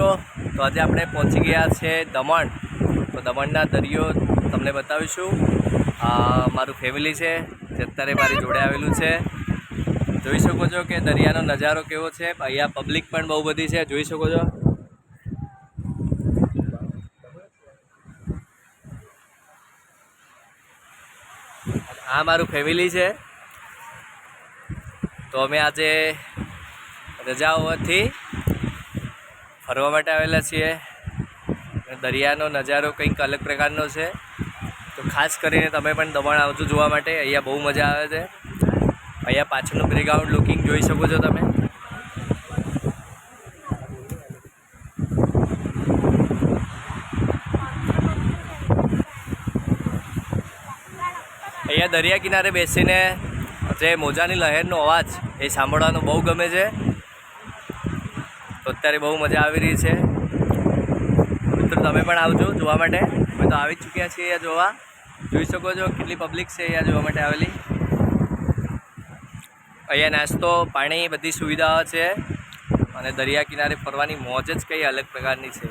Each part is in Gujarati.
મિત્રો, તો આજે આપણે પહોંચી ગયા છે દમણ. તો દમણના દરિયો તમને બતાવીશું. મારું ફેમિલી છે, જે અત્યારે મારી જોડે આવેલું છે. જોઈ શકો છો કે દરિયાનો નજારો કેવો છે. અહીંયા પબ્લિક પણ બહુ બધી છે. જોઈ શકો છો. આ મારું ફેમિલી છે. તો અમે આજે રજા હોવાથી ફરવા માટે આવેલા છીએ. દરિયાનો નજારો કંઈક અલગ પ્રકારનો છે. તો ખાસ કરીને તમે પણ દમણ આવજો જોવા માટે. અહીંયા બહુ મજા આવે છે. અહીંયા પાછળનું બેકગ્રાઉન્ડ લુકિંગ જોઈ શકો છો તમે. અહીંયા દરિયા કિનારે બેસીને જે મોજાની લહેરનો અવાજ એ સાંભળવાનો બહુ ગમે છે. તો અત્યારે બહુ મજા આવી રહી છે. મિત્રો, તમે પણ આવજો જોવા માટે. અમે તો આવી ચૂક્યા છીએ અહીંયા જોવા. જોઈ શકો છો કેટલી પબ્લિક છે અહીંયા જોવા માટે આવેલી. અહીંયા નાસ્તો, પાણી, બધી સુવિધાઓ છે. અને દરિયા કિનારે ફરવાની મોજ જ કંઈ અલગ પ્રકારની છે.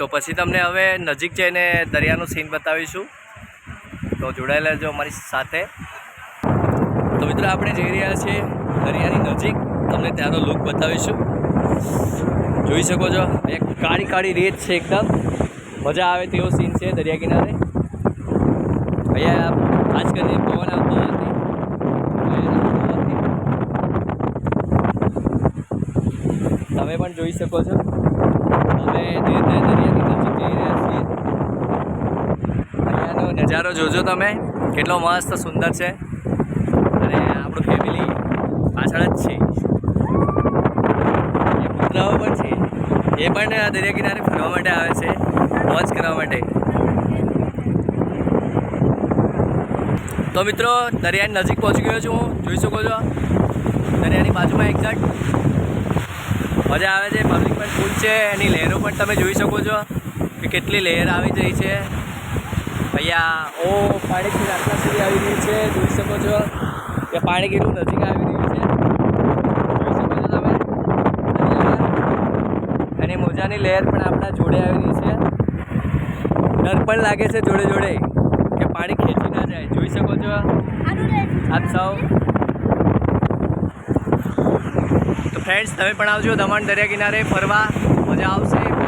તો પછી તમને હવે નજીક જઈને દરિયાનું સીન બતાવીશું. તો જોડાયેલા જો અમારી સાથે. તો મિત્રો, આપણે જઈ રહ્યા છીએ દરિયાની નજીક. તમને ત્યાંનો લુક બતાવીશું. જોઈ શકો છો, એક કાળી કાળી રેત છે એકદમ. મજા આવે તેવો સીન છે દરિયા કિનારે. અહીંયા કરીને પવન આવતો નથી તમે પણ જોઈ શકો છો. અમે ધીરે ધીરે દરિયાની નજારો જોજો તમે. કેટલો મસ્ત સુંદર છે. અને આપણું ફેમિલી પાછળ જ છે. પુતરાઓ પણ છે. એ પણ દરિયા કિનારે ફરવા માટે આવે છે. મોજ કરવા માટે. તો મિત્રો, દરિયાની નજીક પહોંચી ગયો છું હું. જોઈ શકો છો દરિયાની બાજુમાં એક્ઝેક્ટ મજા આવે છે પબ્લિક પણ ફૂલ છે એની લહેરો પણ તમે જોઈ શકો છો કે કેટલી લહેર આવી જઈ છે. અહીંયા ઓ પાણીથી રાસ્તા સુધી આવી રહ્યું છે જોઈ શકો છો. કે પાણી કેટલું નજીક આવી રહ્યું છે. જોઈ શકો છો તમે. અને મોજાની લહેર પણ આપણા જોડે આવી રહી છે. ડર પણ લાગે છે જોડે જોડે કે પાણી ખેંચી ના જાય. જોઈ શકો છો? આપ સૌ તો ફ્રેન્ડ્સ તમે પણ આવજો દમણ દરિયા કિનારે ફરવા. મજા આવશે.